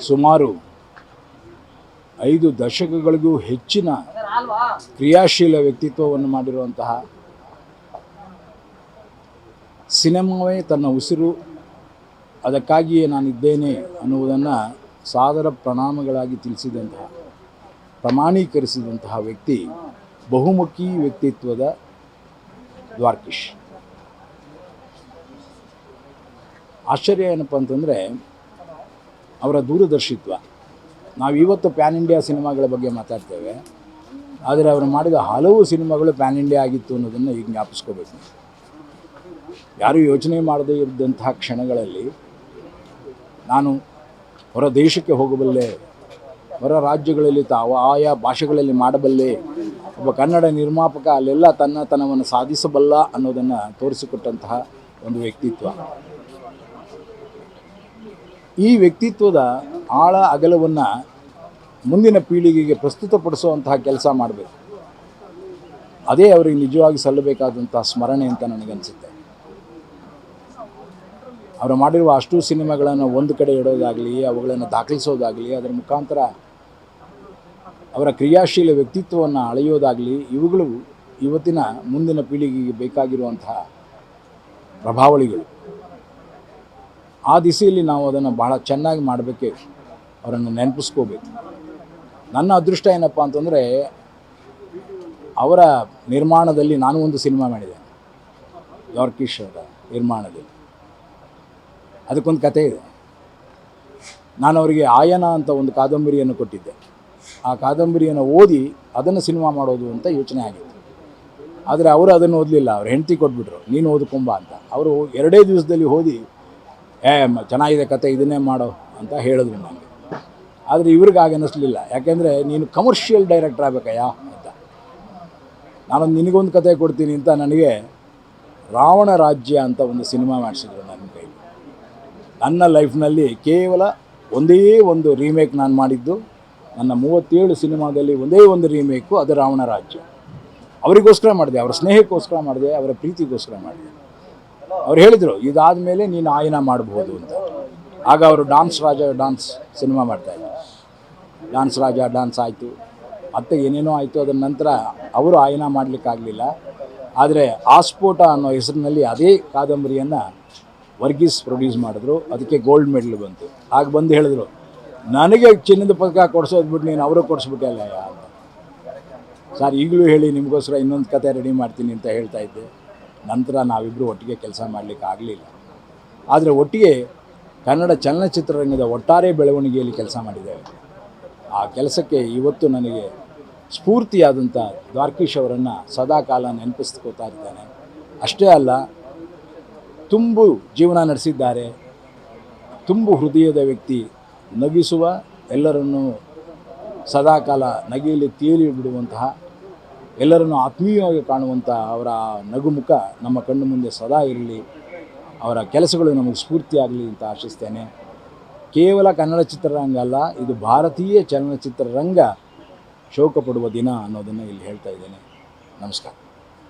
ಸುಮಾರು ಐದು ದಶಕಗಳಿಗೂ ಹೆಚ್ಚಿನ ಕ್ರಿಯಾಶೀಲ ವ್ಯಕ್ತಿತ್ವವನ್ನು ಮಾಡಿರುವಂತಹ ಸಿನಿಮಾವೇ ತನ್ನ ಉಸಿರು. ಅದಕ್ಕಾಗಿಯೇ ನಾನಿದ್ದೇನೆ ಅನ್ನುವುದನ್ನು ಸಾದರ ಪ್ರಣಾಮಗಳಾಗಿ ತಿಳಿಸಿದಂತಹ, ಪ್ರಮಾಣೀಕರಿಸಿದಂತಹ ವ್ಯಕ್ತಿ ಬಹುಮುಖಿ ವ್ಯಕ್ತಿತ್ವದ ದ್ವಾರ್ಕಿಶ್. ಆಶ್ಚರ್ಯ ಏನಪ್ಪ ಅಂತಂದರೆ ಅವರ ದೂರದರ್ಶಿತ್ವ. ನಾವು ಇವತ್ತು ಪ್ಯಾನ್ ಇಂಡಿಯಾ ಸಿನಿಮಾಗಳ ಬಗ್ಗೆ ಮಾತಾಡ್ತೇವೆ. ಆದರೆ ಅವರು ಮಾಡಿದ ಹಲವು ಸಿನಿಮಾಗಳು ಪ್ಯಾನ್ ಇಂಡಿಯಾ ಆಗಿತ್ತು ಅನ್ನೋದನ್ನು ಈಗ ಜ್ಞಾಪಿಸ್ಕೋಬೇಕು. ಯಾರೂ ಯೋಚನೆ ಮಾಡದೇ ಇದ್ದಂತಹ ಕ್ಷಣಗಳಲ್ಲಿ ನಾನು ಹೊರ ದೇಶಕ್ಕೆ ಹೋಗಬಲ್ಲೆ, ಹೊರ ರಾಜ್ಯಗಳಲ್ಲಿ ತಾವ ಆಯಾ ಭಾಷೆಗಳಲ್ಲಿ ಮಾಡಬಲ್ಲೆ, ಒಬ್ಬ ಕನ್ನಡ ನಿರ್ಮಾಪಕ ಅಲ್ಲೆಲ್ಲ ತನ್ನತನವನ್ನು ಸಾಧಿಸಬಲ್ಲ ಅನ್ನೋದನ್ನು ತೋರಿಸಿಕೊಟ್ಟಂತಹ ಒಂದು ವ್ಯಕ್ತಿತ್ವ. ಈ ವ್ಯಕ್ತಿತ್ವದ ಆಳ ಅಗಲವನ್ನು ಮುಂದಿನ ಪೀಳಿಗೆಗೆ ಪ್ರಸ್ತುತಪಡಿಸುವಂತಹ ಕೆಲಸ ಮಾಡಬೇಕು. ಅದೇ ಅವರಿಗೆ ನಿಜವಾಗಿ ಸಲ್ಲಬೇಕಾದಂತಹ ಸ್ಮರಣೆ ಅಂತ ನನಗನ್ಸುತ್ತೆ. ಅವರು ಮಾಡಿರುವ ಅಷ್ಟು ಸಿನಿಮಾಗಳನ್ನು ಒಂದು ಕಡೆ ಇಡೋದಾಗಲಿ, ಅವುಗಳನ್ನು ದಾಖಲಿಸೋದಾಗಲಿ, ಅದರ ಮುಖಾಂತರ ಅವರ ಕ್ರಿಯಾಶೀಲ ವ್ಯಕ್ತಿತ್ವವನ್ನು ಅಳೆಯೋದಾಗಲಿ, ಇವುಗಳು ಇವತ್ತಿನ ಮುಂದಿನ ಪೀಳಿಗೆಗೆ ಬೇಕಾಗಿರುವಂತಹ ಪ್ರಭಾವಳಿಗಳು. ಆ ದಿಸೆಯಲ್ಲಿ ನಾವು ಅದನ್ನು ಬಹಳ ಚೆನ್ನಾಗಿ ಮಾಡಬೇಕೆ ಅವರನ್ನು ನೆನಪಿಸ್ಕೋಬೇಕು. ನನ್ನ ಅದೃಷ್ಟ ಏನಪ್ಪ ಅಂತಂದರೆ, ಅವರ ನಿರ್ಮಾಣದಲ್ಲಿ ನಾನು ಒಂದು ಸಿನಿಮಾ ಮಾಡಿದೆ. ಯಾರ್ಕಿಶ್ ಅವರ ನಿರ್ಮಾಣದಲ್ಲಿ. ಅದಕ್ಕೊಂದು ಕತೆ ಇದೆ. ನಾನು ಅವರಿಗೆ ಆಯನ ಅಂತ ಒಂದು ಕಾದಂಬರಿಯನ್ನು ಕೊಟ್ಟಿದ್ದೆ. ಆ ಕಾದಂಬರಿಯನ್ನು ಓದಿ ಅದನ್ನು ಸಿನಿಮಾ ಮಾಡೋದು ಅಂತ ಯೋಚನೆ ಆಗಿತ್ತು. ಆದರೆ ಅವರು ಅದನ್ನು ಓದಲಿಲ್ಲ. ಅವ್ರು ಹೆಂಡತಿ ಕೊಟ್ಬಿಟ್ರು. ನೀನು ಓದ್ಕೊಂಬ ಅಂತ. ಅವರು ಎರಡೇ ದಿವಸದಲ್ಲಿ ಓದಿ ಏ ಚೆನ್ನಾಗಿದೆ ಕತೆ, ಇದನ್ನೇ ಮಾಡೋ ಅಂತ ಹೇಳಿದ್ರು ನನಗೆ ಆದರೆ ಇವ್ರಿಗೆ ಹಾಗೆ ಅನ್ನಿಸ್ಲಿಲ್ಲ. ಯಾಕೆಂದರೆ ನೀನು ಕಮರ್ಷಿಯಲ್ ಡೈರೆಕ್ಟರ್ ಆಗಬೇಕಯ್ಯ ಅಂತ. ನಾನು ನಿನಗೊಂದು ಕತೆ ಕೊಡ್ತೀನಿ ಅಂತ ನನಗೆ ರಾವಣ ರಾಜ್ಯ ಅಂತ ಒಂದು ಸಿನಿಮಾ ಮಾಡಿಸಿದ್ರು ನನ್ನ ಕೈಲಿ. ನನ್ನ ಲೈಫ್ನಲ್ಲಿ ಕೇವಲ ಒಂದೇ ಒಂದು ರೀಮೇಕ್ ನಾನು ಮಾಡಿದ್ದು. ನನ್ನ ಮೂವತ್ತೇಳು ಸಿನಿಮಾದಲ್ಲಿ ಒಂದೇ ಒಂದು ರೀಮೇಕು ಅದು ರಾವಣ ರಾಜ್ಯ. ಅವರಿಗೋಸ್ಕರ ಮಾಡಿದೆ, ಅವರ ಸ್ನೇಹಕ್ಕೋಸ್ಕರ ಮಾಡಿದೆ, ಅವರ ಪ್ರೀತಿಗೋಸ್ಕರ ಮಾಡಿದೆ. ಅವ್ರು ಹೇಳಿದರು ಇದಾದ ಮೇಲೆ ನೀನು ಆಯನ ಮಾಡಬಹುದು ಅಂತ. ಆಗ ಅವರು ಡಾನ್ಸ್ ರಾಜ ಡಾನ್ಸ್ ಸಿನಿಮಾ ಮಾಡ್ತಾಯಿದ್ರು ಡಾನ್ಸ್ ರಾಜ ಡಾನ್ಸ್ ಆಯಿತು. ಮತ್ತೆ ಏನೇನೋ ಆಯಿತು, ಅದರ ನಂತರ ಅವರು ಆಯನ ಮಾಡಲಿಕ್ಕಾಗಲಿಲ್ಲ ಆದರೆ ಆಸ್ಫೋಟ ಅನ್ನೋ ಹೆಸರಿನಲ್ಲಿ ಅದೇ ಕಾದಂಬರಿಯನ್ನು ವರ್ಗೀಸ್ ಪ್ರೊಡ್ಯೂಸ್ ಮಾಡಿದ್ರು. ಅದಕ್ಕೆ ಗೋಲ್ಡ್ ಮೆಡಲ್ ಬಂತು. ಆಗ ಬಂದು ಹೇಳಿದ್ರು, ನನಗೆ ಚಿನ್ನದ ಪದಕ ಕೊಡಿಸೋದು ಬಿಟ್ಟು ನೀನು ಅವರು ಕೊಡಿಸ್ಬಿಟ್ಟೆ ಅಲ್ಲ ಅಂತ. ಸರ್, ಈಗಲೂ ಹೇಳಿ, ನಿಮಗೋಸ್ಕರ ಇನ್ನೊಂದು ಕತೆ ರೆಡಿ ಮಾಡ್ತೀನಿ ಅಂತ ಹೇಳ್ತಾ ಇದ್ದೆ. ನಂತರ ನಾವಿಬ್ಬರು ಒಟ್ಟಿಗೆ ಕೆಲಸ ಮಾಡಲಿಕ್ಕೆ ಆಗಲಿಲ್ಲ. ಆದರೆ ಒಟ್ಟಿಗೆ ಕನ್ನಡ ಚಲನಚಿತ್ರರಂಗದ ಒಟ್ಟಾರೆ ಬೆಳವಣಿಗೆಯಲ್ಲಿ ಕೆಲಸ ಮಾಡಿದ್ದೇವೆ. ಆ ಕೆಲಸಕ್ಕೆ ಇವತ್ತು ನನಗೆ ಸ್ಫೂರ್ತಿಯಾದಂಥ ದ್ವಾರ್ಕೀಶ್ ಅವರನ್ನು ಸದಾಕಾಲ ನೆನಪಿಸ್ಕೋತಾ ಇದ್ದೇನೆ. ಅಷ್ಟೇ ಅಲ್ಲ, ತುಂಬು ಜೀವನ ನಡೆಸಿದ್ದಾರೆ. ತುಂಬು ಹೃದಯದ ವ್ಯಕ್ತಿ ನಗಿಸುವ ಎಲ್ಲರನ್ನು ಸದಾಕಾಲ ನಗೆಯಲ್ಲಿ ತೇಲಿ ಬಿಡುವಂತಹ ಎಲ್ಲರನ್ನು ಆತ್ಮೀಯವಾಗಿ ಕಾಣುವಂಥ ಅವರ ನಗುಮುಖ ನಮ್ಮ ಕಣ್ಣು ಮುಂದೆ ಸದಾ ಇರಲಿ. ಅವರ ಕೆಲಸಗಳು ನಮಗೆ ಸ್ಫೂರ್ತಿಯಾಗಲಿ ಅಂತ ಆಶಿಸ್ತೇನೆ. ಕೇವಲ ಕನ್ನಡ ಚಿತ್ರರಂಗ ಅಲ್ಲ, ಇದು ಭಾರತೀಯ ಚಲನಚಿತ್ರರಂಗ ಶೋಕ ಪಡುವ ದಿನ ಅನ್ನೋದನ್ನು ಇಲ್ಲಿ ಹೇಳ್ತಾ ಇದ್ದೇನೆ. ನಮಸ್ಕಾರ.